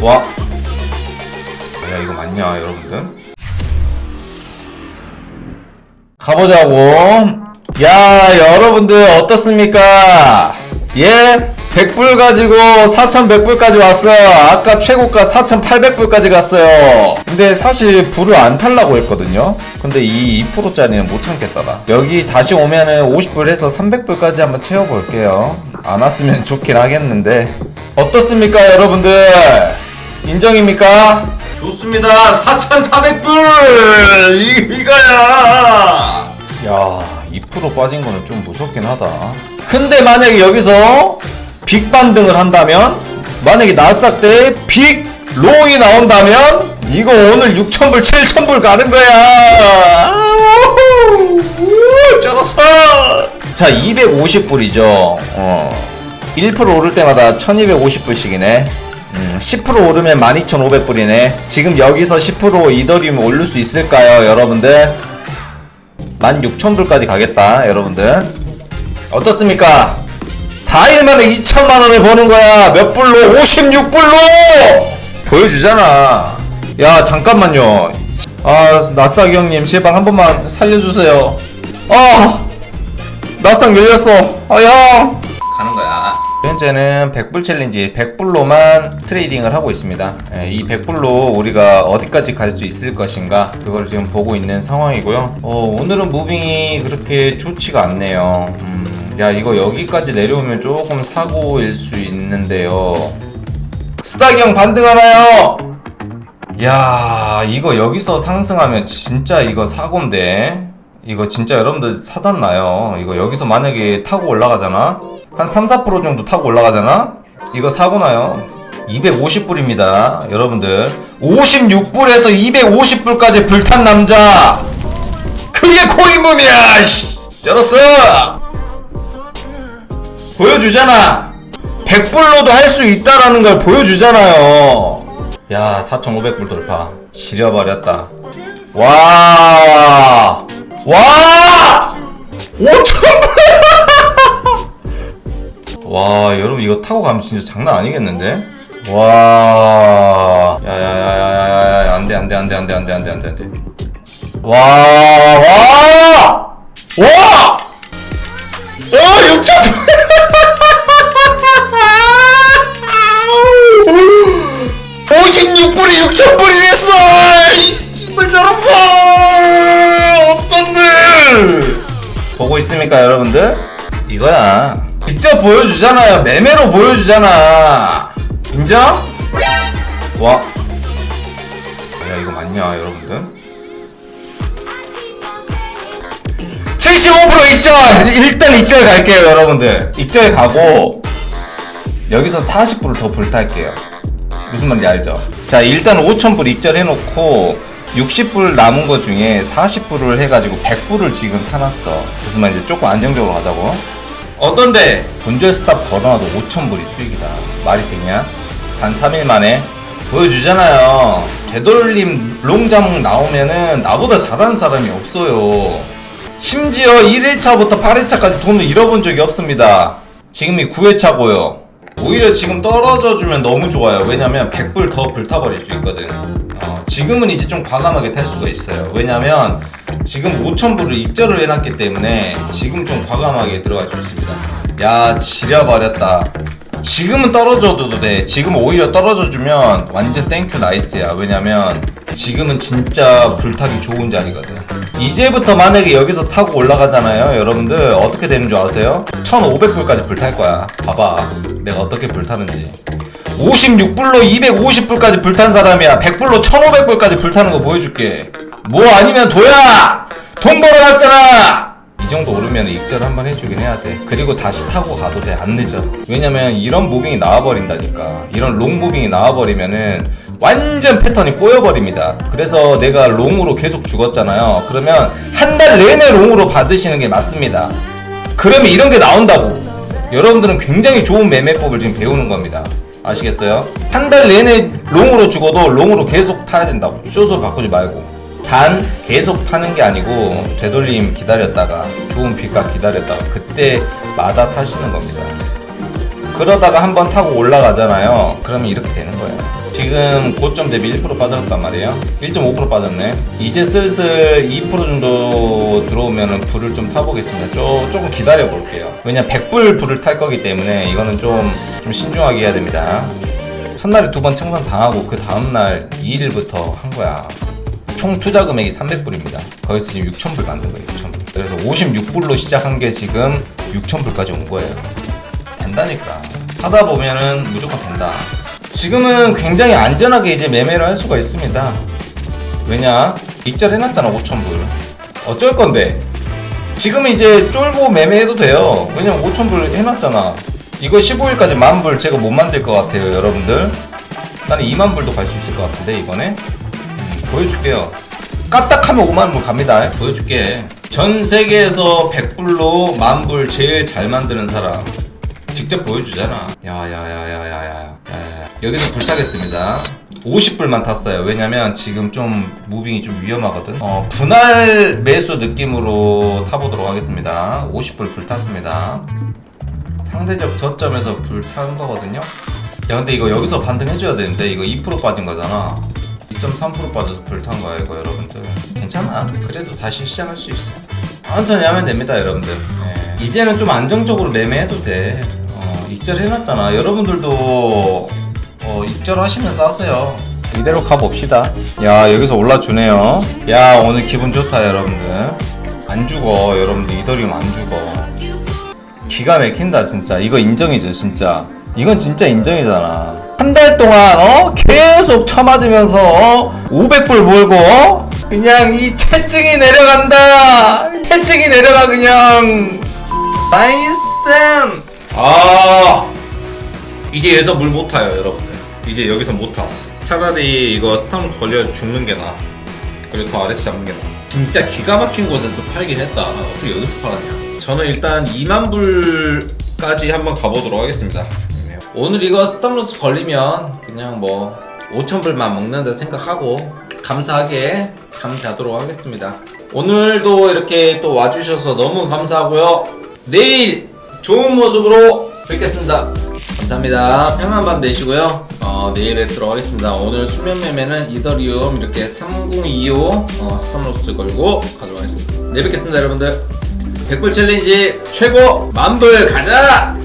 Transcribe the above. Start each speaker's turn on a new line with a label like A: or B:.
A: 와. 야, 이거 맞냐, 여러분들? 가보자고. 야, 여러분들 어떻습니까? 예? 100불 가지고 4,100불까지 왔어요. 아까 최고가 4,800불까지 갔어요. 근데 사실 불을 안 탈라고 했거든요. 근데 이 2%짜리는 못 참겠더라. 여기 다시 오면은 50불 해서 300불까지 한번 채워볼게요. 안 왔으면 좋긴 하겠는데. 어떻습니까, 여러분들? 인정입니까? 좋습니다. 4,400불! 이, 이거야! 야, 2% 빠진 거는 좀 무섭긴 하다. 근데 만약에 여기서 빅 반등을 한다면, 만약에 나스닥 때 빅 롱이 나온다면, 이거 오늘 6,000불, 7,000불 가는 거야! 쩔었어! 자, 250불이죠. 어. 1% 오를 때마다 1250불씩이네. 음, 10% 오르면 12500불이네. 지금 여기서 10% 이더리움 올릴 수 있을까요, 여러분들? 16,000불까지 가겠다, 여러분들. 어떻습니까? 4일 만에 2천만 원을 버는 거야. 몇 불로? 56불로! 보여주잖아. 야, 잠깐만요. 아, 나스닥 형님, 제발 한 번만 살려주세요. 아! 나스닥 열렸어. 아, 형! 현재는 100불 챌린지 100불로만 트레이딩을 하고 있습니다. 예, 이 100불로 우리가 어디까지 갈 수 있을 것인가 그걸 지금 보고 있는 상황이고요. 어, 오늘은 무빙이 그렇게 좋지가 않네요. 음, 야 이거 여기까지 내려오면 조금 사고일 수 있는데요. 스타기 형 반등하나요? 야 이거 여기서 상승하면 진짜 이거 사고인데 이거 진짜 여러분들 사단 나요 이거 여기서 만약에 타고 올라가잖아 한 3, 4% 정도 타고 올라가잖아? 이거 사고 나요? 250불입니다 여러분들. 56불에서 250불까지 불탄 남자! 그게 코인붐이야 씨. 쩔었어! 보여주잖아! 100불로도 할 수 있다라는 걸 보여주잖아요. 야 4,500불 돌파. 지려버렸다. 와! 와! 5,000불! 와, 여러분 이거 타고 가면 진짜 장난 아니겠는데? 와. 야야야야야야 안돼 안돼 안돼 안돼 안돼 안돼 안돼 안돼. 와, 와! 와! 와, 6,000불! 56불에 6,000불이 됐어! 물 저었어 어떤들! 보고 있습니까, 여러분들? 직접 보여주잖아요. 매매로 보여주잖아. 인정? 와. 야, 이거 맞냐, 여러분들? 75% 입절! 일단 입절 갈게요, 여러분들. 입절 가고, 여기서 40%더 불탈게요. 무슨 말인지 알죠? 자, 일단 5,000불 입절해놓고, 60불 남은 것 중에 40불을 해가지고 100불을 지금 타놨어. 무슨 말인지 조금 안정적으로 가자고. 어떤데? 본절 스탑 걸어놔도 5,000불이 수익이다. 말이 되냐? 단 3일 만에 보여주잖아요. 되돌림 롱자몽 나오면은 나보다 잘하는 사람이 없어요. 심지어 1회차부터 8회차까지 돈을 잃어본 적이 없습니다. 지금이 9회차고요. 오히려 지금 떨어져 주면 너무 좋아요. 왜냐면 100불 더 불타버릴 수 있거든. 어, 지금은 이제 좀 과감하게 탈 수가 있어요. 왜냐면 지금 5,000불을 입절을 해놨기 때문에 지금 좀 과감하게 들어갈 수 있습니다. 야, 지려버렸다. 지금은 떨어져도 돼. 지금 오히려 떨어져 주면 완전 땡큐 나이스야. 왜냐면 지금은 진짜 불타기 좋은 자리거든. 이제부터 만약에 여기서 타고 올라가잖아요. 여러분들 어떻게 되는 줄 아세요? 1,500불까지 불탈 거야. 봐봐. 내가 어떻게 불타는지. 56불로 250불까지 불탄 사람이야. 100불로 1,500불까지 불타는 거 보여줄게. 뭐 아니면 도야! 돈 벌어놨잖아! 이 정도 오르면 입절 한번 해주긴 해야 돼. 그리고 다시 타고 가도 돼. 안 늦어. 왜냐면 이런 무빙이 나와버린다니까. 이런 롱 무빙이 나와버리면은 완전 패턴이 꼬여버립니다. 그래서 내가 롱으로 계속 죽었잖아요. 그러면 한 달 내내 롱으로 받으시는 게 맞습니다. 그러면 이런 게 나온다고. 여러분들은 굉장히 좋은 매매법을 지금 배우는 겁니다. 아시겠어요? 한 달 내내 롱으로 죽어도 롱으로 계속 타야 된다고. 숏으로 바꾸지 말고. 단 계속 타는 게 아니고 되돌림 기다렸다가 좋은 빛값 기다렸다가 그때마다 타시는 겁니다. 그러다가 한번 타고 올라가잖아요. 그러면 이렇게 되는 거예요. 지금 고점 대비 1% 빠졌단 말이에요 1.5% 빠졌네 이제 슬슬 2% 정도 들어오면 불을 좀 타보겠습니다 조, 조금 기다려 볼게요 왜냐 100불 불을 탈 거기 때문에 이거는 좀, 좀 신중하게 해야 됩니다 첫날에 두 번 청산 당하고 그 다음날 2일부터 한 거야 총 투자 금액이 300불입니다. 거기서 지금 6,000불 만든 거예요 6,000불. 그래서 56불로 시작한 게 지금 6,000불까지 온 거예요. 된다니까. 하다 보면은 무조건 된다. 지금은 굉장히 안전하게 이제 매매를 할 수가 있습니다. 왜냐? 익절 해놨잖아 5,000불. 어쩔 건데? 지금은 이제 쫄고 매매해도 돼요. 왜냐면 5,000불 해놨잖아. 이거 15일까지 만불 제가 못 만들 것 같아요 여러분들. 나는 2만 불도 갈 수 있을 것 같은데 이번에. 음, 보여줄게요. 까딱하면 5만 불 갑니다. 보여줄게. 전 세계에서 100불로 만불 제일 잘 만드는 사람. 직접 보여주잖아. 야야야야야야야 여기서 불타겠습니다. 50불만 탔어요. 왜냐면 지금 좀 무빙이 좀 위험하거든. 어 분할 매수 느낌으로 타보도록 하겠습니다. 50불 불탔습니다. 상대적 저점에서 불탄 거거든요. 야 근데 이거 여기서 반등해줘야 되는데 이거 2% 빠진 거잖아 2.3% 빠져서 불탄 이거 여러분들. 괜찮아 그래도 다시 시작할 수 있어. 천천히 하면 됩니다 여러분들. 예. 이제는 좀 안정적으로 매매해도 돼. 어, 입절 해놨잖아. 여러분들도 어, 입절 하시면서 하세요. 이대로 가봅시다. 야 여기서 올라주네요. 야 오늘 기분 좋다 여러분들. 안 죽어 여러분들. 이더리움 안 죽어. 기가 막힌다 진짜. 이거 인정이죠 진짜. 이건 진짜 인정이잖아 한 달 동안 어? 계속 쳐맞으면서 어? 500불 몰고 어? 그냥 이 채증이 내려간다. 채증이 내려가 그냥. 나이스. 아. 이제 여기서 물 못 타요 여러분들. 이제 여기서 못 타. 차라리 이거 스타무스 걸려 죽는 게 나아. 그리고 더 아래서 잡는 게 나아. 진짜 기가 막힌 곳에서 팔긴 했다. 어떻게 여기서 팔았냐. 저는 일단 2만 불까지 한번 가보도록 하겠습니다 오늘 이거 스탑로스 걸리면 그냥 뭐 5천 불만 먹는다 생각하고 감사하게 잠 자도록 하겠습니다. 오늘도 이렇게 또 와주셔서 너무 감사하고요. 내일 좋은 모습으로 뵙겠습니다. 감사합니다. 편한 밤 되시고요. 어, 내일 뵙도록 하겠습니다. 오늘 수면 매매는 이더리움 이렇게 3025 어, 스탑로스 걸고 가도록 하겠습니다. 내일 뵙겠습니다 여러분들. 백불 챌린지 최고 만불 가자